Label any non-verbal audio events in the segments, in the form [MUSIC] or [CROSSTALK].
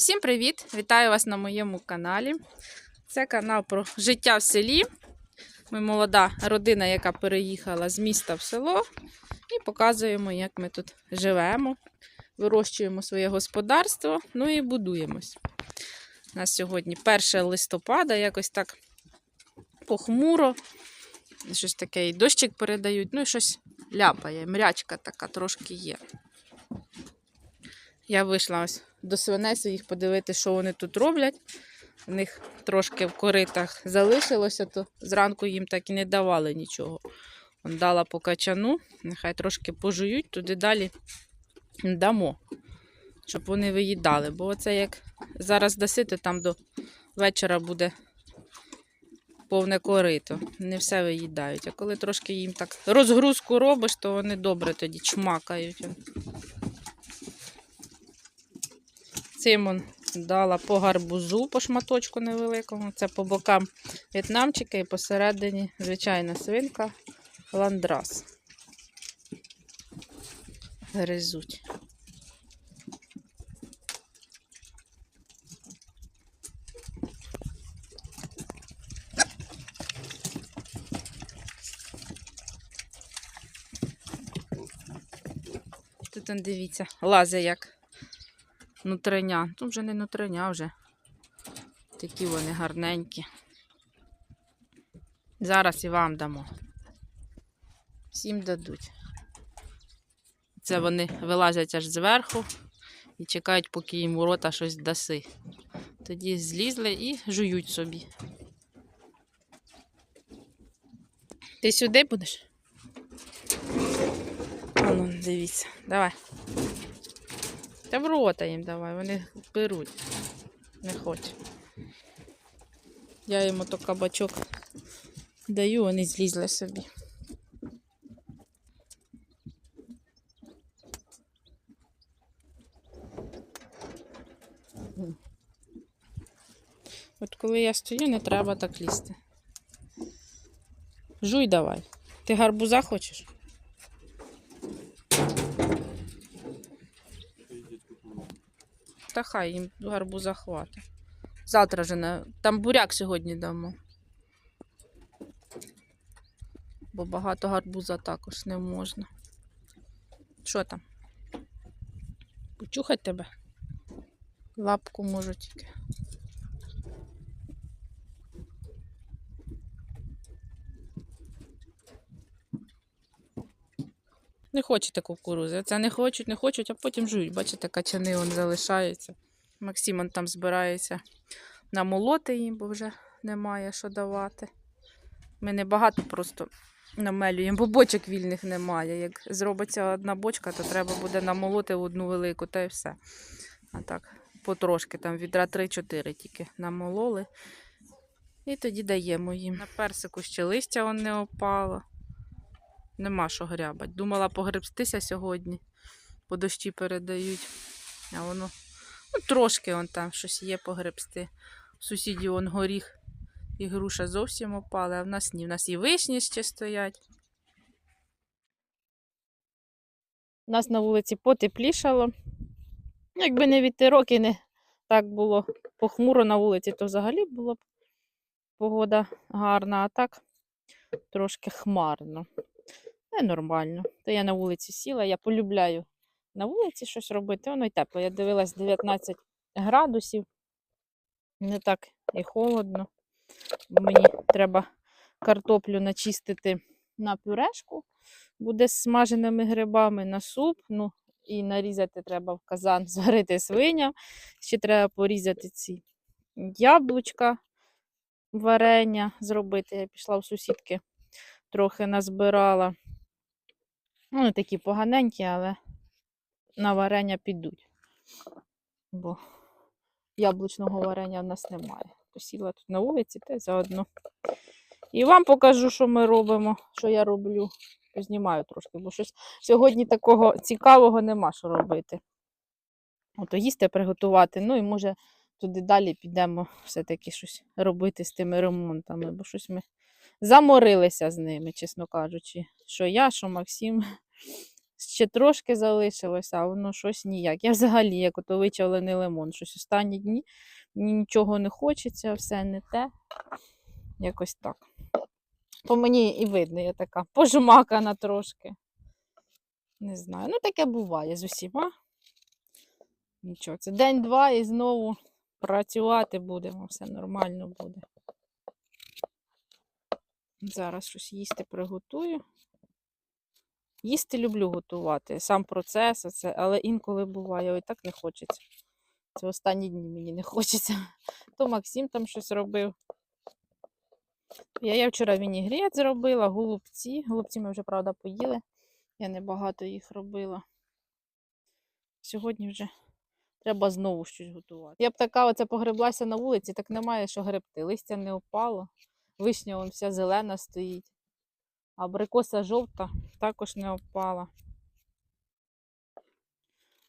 Всім привіт! Вітаю вас на моєму каналі. Це канал про життя в селі. Ми молода родина, яка переїхала з міста в село, і показуємо, як ми тут живемо, вирощуємо своє господарство, ну і будуємось. У нас сьогодні 1 листопада, якось так похмуро. Щось таке і дощик передають, ну і щось ляпає, мрячка така трошки є. Я вийшла ось до свиней своїх подивитися, що вони тут роблять. У них трошки в коритах залишилося, то зранку їм так і не давали нічого. Он дала по качану, нехай трошки пожують, туди далі дамо, щоб вони виїдали. Бо оце як зараз даси, то там до вечора буде повне корито. Не все виїдають. А коли трошки їм так розгрузку робиш, то вони добре тоді чмакають. Цим дала по гарбузу, по шматочку невеликому. Це по бокам в'єтнамчика і посередині звичайна свинка ландрас. Гризуть. Тут дивіться, лазе як нутриня. Тут вже не нутриня, вже такі вони гарненькі. Зараз і вам дамо. Всім дадуть. Це вони вилазять аж зверху і чекають, поки їм у рота щось даси. Тоді злізли і жують собі. Ти сюди будеш? А ну, дивіться, давай. Та в рота їм давай, вони беруть. Не хочуть. Я йому то кабачок даю, вони злізли собі. От коли я стою, не треба так лізти. Жуй давай. Ти гарбуза хочеш? Та хай їм гарбуза хватить. Завтра вже на... Там буряк сьогодні дамо. Бо багато гарбуза також не можна. Що там? Почухать тебе? Лапку можу тільки. Не хочете кукурузи. Це не хочуть, не хочуть, а потім жують. Бачите, качани он залишаються. Максим он там збирається намолоти їм, бо вже немає що давати. Ми не багато просто намелюємо, бо бочок вільних немає. Як зробиться одна бочка, то треба буде намолоти одну велику, та й все. А так, потрошки, там відра 3-4 тільки намололи. І тоді даємо їм. На персику ще листя не опало. Нема що грябать. Думала погребстися сьогодні, по дощі передають. А воно ну, трошки он там щось є погребсти. У сусідів он горіх і груша зовсім опали, а в нас ні. В нас і вишні ще стоять. У нас на вулиці потеплішало. Якби не вітерок і не так було похмуро на вулиці, то взагалі було б погода гарна, а так трошки хмарно. Не нормально. То я на вулиці сіла, я полюбляю на вулиці щось робити. Воно й тепло. Я дивилась 19 градусів. Не так і холодно. Мені треба картоплю начистити на пюрешку. Буде з смаженими грибами на суп. Ну, і нарізати треба в казан, [LAUGHS] зварити свиня. Ще треба порізати ці яблучка, варення зробити. Я пішла в сусідки, трохи назбирала. Ну, не такі поганенькі, але на варення підуть. Бо яблучного варення в нас немає. Посіла тут на вулиці, та заодно. І вам покажу, що ми робимо, що я роблю. Познімаю трошки, бо щось сьогодні такого цікавого нема що робити. Ото їсти приготувати. Ну і може туди далі підемо все-таки щось робити з тими ремонтами, бо щось ми заморилися з ними, чесно кажучи. Що я, що Максим. [LAUGHS] ще трошки залишилося, а воно щось ніяк. Я взагалі, як ото вичавлений лимон, щось останні дні мені нічого не хочеться, все не те. Якось так. По мені і видно, я така пожмакана трошки. Не знаю. Ну, таке буває з усіма. Нічого, це день-два і знову працювати будемо, все нормально буде. Зараз щось їсти приготую. Їсти люблю готувати. Сам процес, оце, але інколи буває, ой, так не хочеться. Це останні дні мені не хочеться. [LAUGHS] То Максим там щось робив. Я, я вчора вінігрет зробила, голубці. Голубці ми вже, правда, поїли. Я небагато їх робила. Сьогодні вже треба знову щось готувати. Я б така оце погреблася на вулиці, так немає що гребти. Листя не опало, вишня вон вся зелена стоїть. А абрикоса жовта також не опала.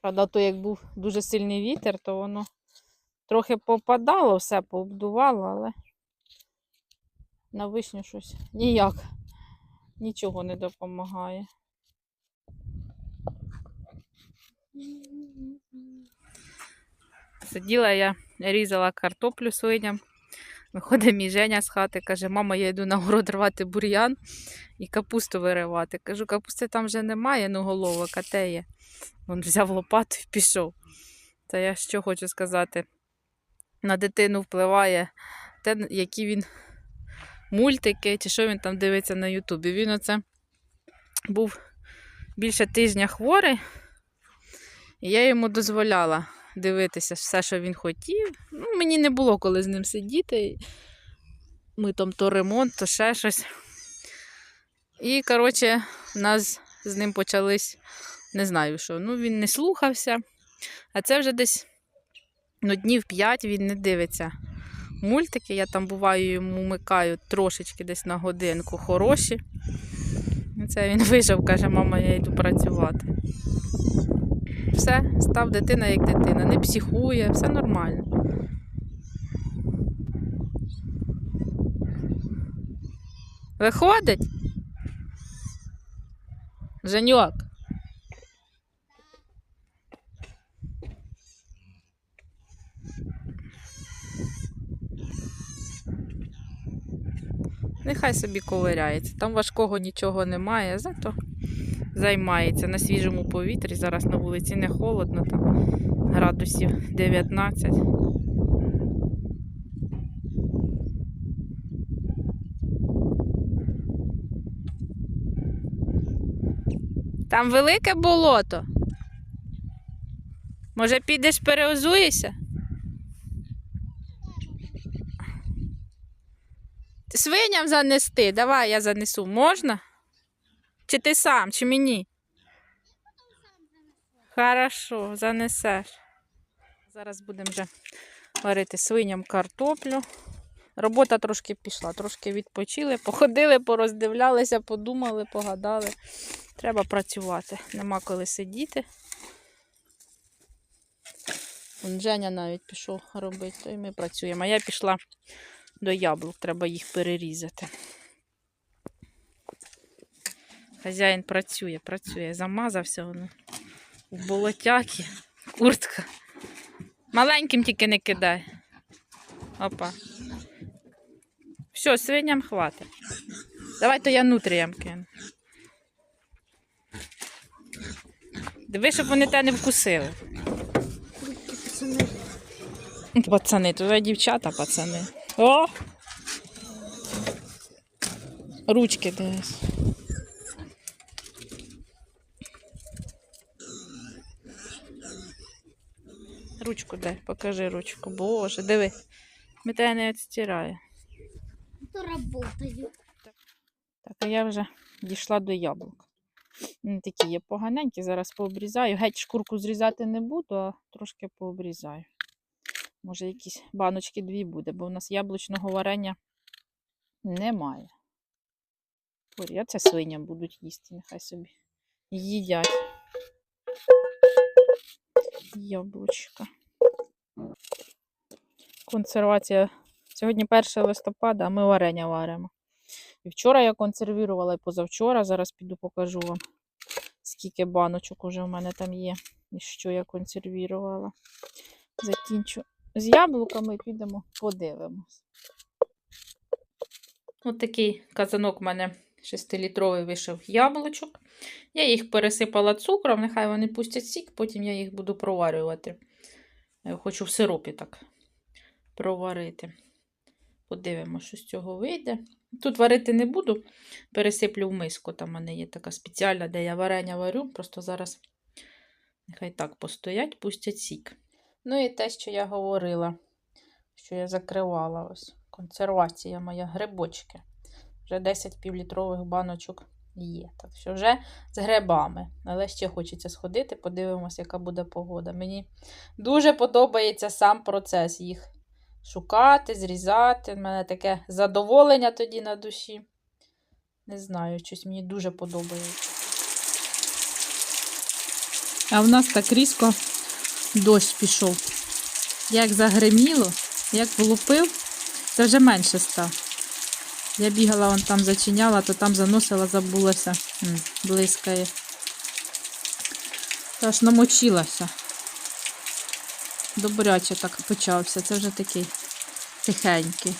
Правда, то як був дуже сильний вітер, то воно трохи попадало, все пообдувало, але на вишню щось ніяк нічого не допомагає. Сиділа я, різала картоплю свиням. Виходить мій Женя з хати, каже, мама, я йду на город рвати бур'ян і капусту виривати. Кажу, капусти там вже немає, ну головок, а те є. Він взяв лопату і пішов. Та я що хочу сказати, на дитину впливає те, які він мультики, чи що він там дивиться на Ютубі. Він оце був більше тижня хворий, і я йому дозволяла дивитися все, що він хотів. Ну, мені не було коли з ним сидіти. Ми там то ремонт, то ще щось. І, коротше, у нас з ним почались, не знаю що. Ну, він не слухався. А це вже десь ну, днів 5 він не дивиться мультики. Я там буваю йому вмикаю трошечки десь на годинку хороші. Це він [LAUGHS] вийшов, каже, мама, я йду працювати. Все, став дитина як дитина, не психує, все нормально. Виходить? Женьок. Нехай собі ковиряється. Там важкого нічого немає, зато займається на свіжому повітрі. Зараз на вулиці не холодно, там градусів 19. Там велике болото. Може, підеш переозуєшся? Свиням занести? Давай я занесу. Можна? Чи ти сам, чи мені? Хорошо, занесеш. Зараз будемо вже варити свиням картоплю. Робота трошки пішла, трошки відпочили, походили, пороздивлялися, подумали, погадали. Треба працювати. Нема коли сидіти. Вон Женя навіть пішов робити, то і ми працюємо. А я пішла до яблук, треба їх перерізати. Хазяїн працює, працює, замазався воно. В болотяки, куртка. Маленьким тільки не кидай. Опа. Все, свиням хватить. Давай то я нутріям кину. Диви, щоб вони те не вкусили. Пацани, тут дівчата, пацани. О! Ручки дивись. Ручку дай, покажи ручку. Боже, диви. Ми тебе не відстирає. Так, а я вже дійшла до яблук. Вони такі є поганенькі, зараз пообрізаю. Геть шкурку зрізати не буду, а трошки пообрізаю. Може, якісь баночки дві буде, бо у нас яблучного варення немає. А це свиням будуть їсти, нехай собі їдять. Яблучка. Консервація. Сьогодні 1 листопада, а ми варення варимо. І вчора я консервувала, і позавчора. Зараз піду покажу вам, скільки баночок уже в мене там є, і що я консервірувала. Закінчу з яблуками і підемо подивимось. Ось такий казанок у мене 6-літровий вийшов яблучок. Я їх пересипала цукром, нехай вони пустять сік, потім я їх буду проварювати. Я хочу в сиропі так проварити. Подивимося, що з цього вийде. Тут варити не буду, пересиплю в миску. Там в мене є така спеціальна, де я варення варю. Просто зараз нехай так постоять, пустять сік. Ну і те, що я говорила, що я закривала ось. Консервація моя, грибочки. Вже 10 півлітрових баночок є. Так що вже з грибами. Але ще хочеться сходити, подивимося, яка буде погода. Мені дуже подобається сам процес їх шукати, зрізати. У мене таке задоволення тоді на душі. Не знаю, щось мені дуже подобається. А в нас так різко дощ пішов. Як загриміло, як влупив, це вже менше став. Я бігала, вон там зачиняла, то там заносила, забулася. М, Блискає. Та ж намочилася. Добряче так почався. Це вже такий тихенький.